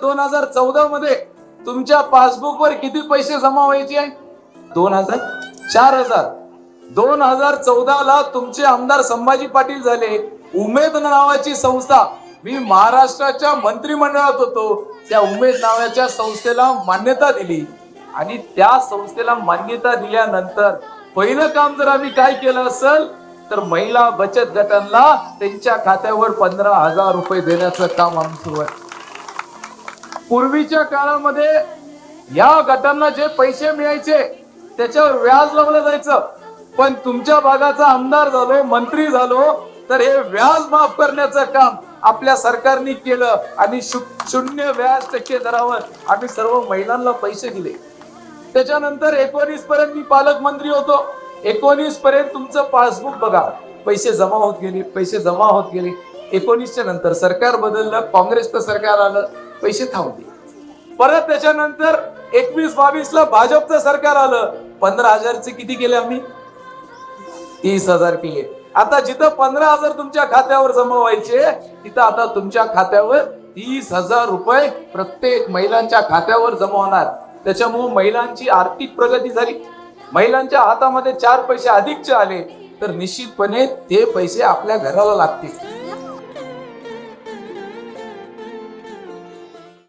दोन हजार चौदा मध्ये तुमच्या पासबुक वर किती पैसे जमा व्हायचे आहे? दोन हजार? चार हजार. दोन हजार चौदा ला तुमचे आमदार संभाजी पाटील झाले. उमेद नावाची संस्था. मी महाराष्ट्राच्या मंत्रिमंडळात होतो. त्या उमेद नावाच्या संस्थेला मान्यता दिली. आणि त्या संस्थेला मान्यता दिल्यानंतर पहिलं काम जर आम्ही काय केलं असेल तर महिला बचत गटांना त्यांच्या खात्यावर पंधरा हजार रुपये देण्याचं काम आम्ही सुरू आहे पूर्वीच्या काळामध्ये या गटांना जे पैसे मिळायचे त्याच्यावर व्याज लावलं जायचं. पण तुमच्या भागाचा आमदार झालो मंत्री झालो तर हे व्याज माफ करण्याचं काम आपल्या सरकारने केलं आणि शून्य व्याज टक्के दरावर आम्ही सर्व महिलांना पैसे दिले. त्याच्यानंतर एकोणीस पर्यंत मी पालकमंत्री होतो. एकोणीस पर्यंत तुमचं पासबुक बघा. पैसे जमा होत गेले पैसे जमा होत गेले. एकोणीसच्या नंतर सरकार बदललं काँग्रेसचं सरकार आलं. पैसे थांबले परत त्याच्यानंतर एकवीस बावीस ला भाजपचं सरकार आलं. पंधरा हजारचे किती केले आम्ही? तीस हजार केले. आता जिथं पंधरा हजार तुमच्या खात्यावर जमा व्हायचे तिथं आता तुमच्या खात्यावर तीस हजार रुपये प्रत्येक महिलांच्या खात्यावर जमा होणार. त्याच्यामुळे महिलांची आर्थिक प्रगती झाली. महिलांच्या हातामध्ये चार पैसे अधिकचे आले तर निश्चितपणे ते पैसे आपल्या घराला लागतील.